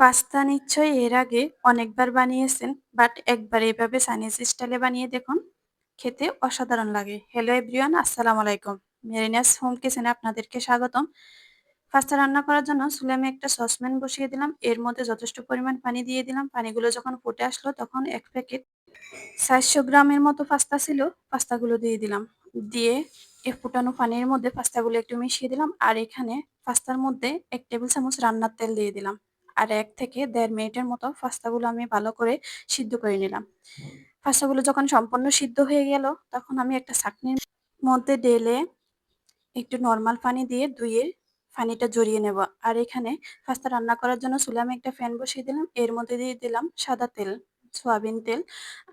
Pasta নিশ্চয়ই এর আগে অনেকবার বানিয়েছেন, বাট একবার এভাবে চাইনিজ স্টাইলে বানিয়ে দেখুন, খেতে অসাধারণ লাগে। হ্যালো এভরিওয়ান আসসালামু আলাইকুম। মেরিনাস হোম কিচেনে আপনাদেরকে স্বাগতম। পাস্তা রান্না করার জন্য চুলে আমি একটা সসপ্যান বসিয়ে দিলাম। এর মধ্যে যথেষ্ট পরিমাণ পানি দিয়ে দিলাম। পানিগুলো যখন ফুটে আসলো তখন এক প্যাকেট চারশো গ্রামের মতো পাস্তা ছিল, পাস্তাগুলো দিয়ে দিলাম। দিয়ে এ ফুটানো পানির মধ্যে পাস্তাগুলো একটু মিশিয়ে দিলাম। আর এখানে পাস্তার মধ্যে এক টেবিল চামচ রান্নার তেল দিয়ে দিলাম। আর এক থেকে দেড় মিনিটের মতো পাস্তাগুলো আমি ভালো করে সিদ্ধ করে নিলাম। পাস্তাগুলো যখন সম্পূর্ণ সিদ্ধ হয়ে গেল, তখন আমি একটা চাটনির মধ্যে ঢেলে একটু নর্মাল পানি দিয়ে ধুয়ে পানিটা জড়িয়ে নেব। আর এখানে পাস্তা রান্না করার জন্য চুলে আমি একটা ফ্যান বসিয়ে দিলাম। এর মধ্যে দিয়ে দিলাম সাদা তেল, সয়াবিন তেল,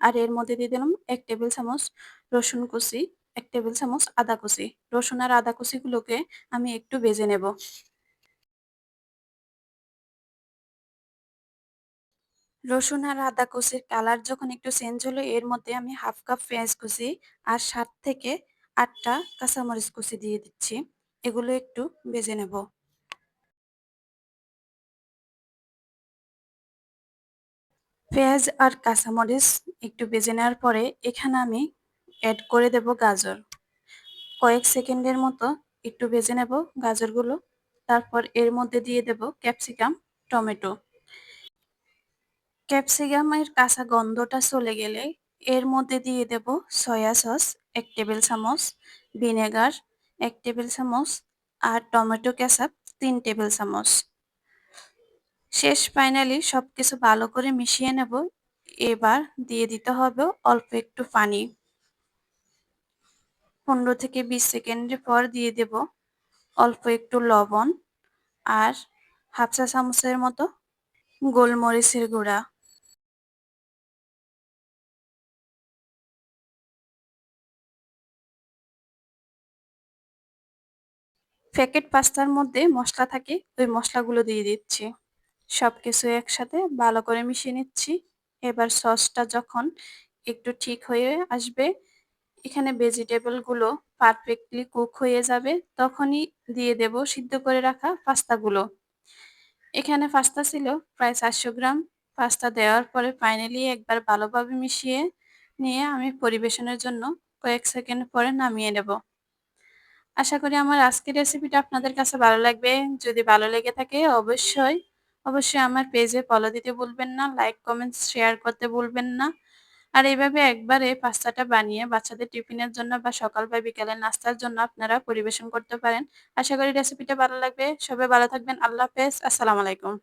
আর এর মধ্যে দিয়ে দিলাম এক টেবিল চামচ রসুন কুচি, এক টেবিল চামচ আদা কুচি। রসুন আর আদা কুচিগুলোকে আমি একটু ভেজে নেব। রসুন আর আদা কুচির কালার যখন একটু চেঞ্জ হলো, এর মধ্যে আমি হাফ কাপ পেঁয়াজ কুচি আর সাত থেকে আটটা কাঁচামরিচ কুচি দিয়ে দিচ্ছি। এগুলো একটু ভেজে নেব। পেঁয়াজ আর কাঁচামরিচ একটু ভেজে নেওয়ার পরে এখানে আমি অ্যাড করে দেব গাজর। কয়েক সেকেন্ডের মতো একটু ভেজে নেব গাজরগুলো। তারপর এর মধ্যে দিয়ে দেব ক্যাপসিকাম টমেটো। ক্যাপসিকামের কাঁচা গন্ধটা চলে গেলে এর মধ্যে দিয়ে দেব সয়া সস, এক টেবিল চামচ, ভিনেগার, এক টেবিল চামচ আর টমেটো কেচাপ, তিন টেবিল চামচ। শেষ ফাইনালি সব কিছু ভালো করে মিশিয়ে নেব। এবার দিয়ে দিতে হবে অল্প একটু পানি। পনেরো থেকে বিশ সেকেন্ডের পর দিয়ে দেব অল্প একটু লবণ আর হাফ চা চামচের মতো গোলমরিচের গুঁড়া। প্যাকেট পাস্তার মধ্যে মশলা থাকে, ওই মশলাগুলো দিয়ে দিচ্ছি। সব কিছু একসাথে ভালো করে মিশিয়ে নিচ্ছি। এবার সসটা যখন একটু ঠিক হয়ে আসবে, এখানে ভেজিটেবলগুলো পারফেক্টলি কুক হয়ে যাবে, তখনই দিয়ে দেব সিদ্ধ করে রাখা পাস্তাগুলো। এখানে পাস্তা ছিল প্রায় চারশো গ্রাম। পাস্তা দেওয়ার পরে ফাইনালি একবার ভালোভাবে মিশিয়ে নিয়ে আমি পরিবেশনের জন্য কয়েক সেকেন্ড পরে নামিয়ে নেব। আশা করি আমার আজকের রেসিপিটা আপনাদের কাছে ভালো লাগবে। যদি ভালো লেগে থাকে অবশ্যই অবশ্যই আমার পেজে ফলো দিতে ভুলবেন না লাইক কমেন্ট শেয়ার করতে ভুলবেন না। আর এইভাবে একবারে পাস্তাটা বানিয়ে বাচ্চাদের টিফিনের জন্য বা সকাল বা বিকালের নাস্তার জন্য আপনারা পরিবেশন করতে পারেন। আশা করি রেসিপিটা ভালো লাগবে। সবাই ভালো থাকবেন। আল্লাহ হাফেজ। আসসালামু আলাইকুম।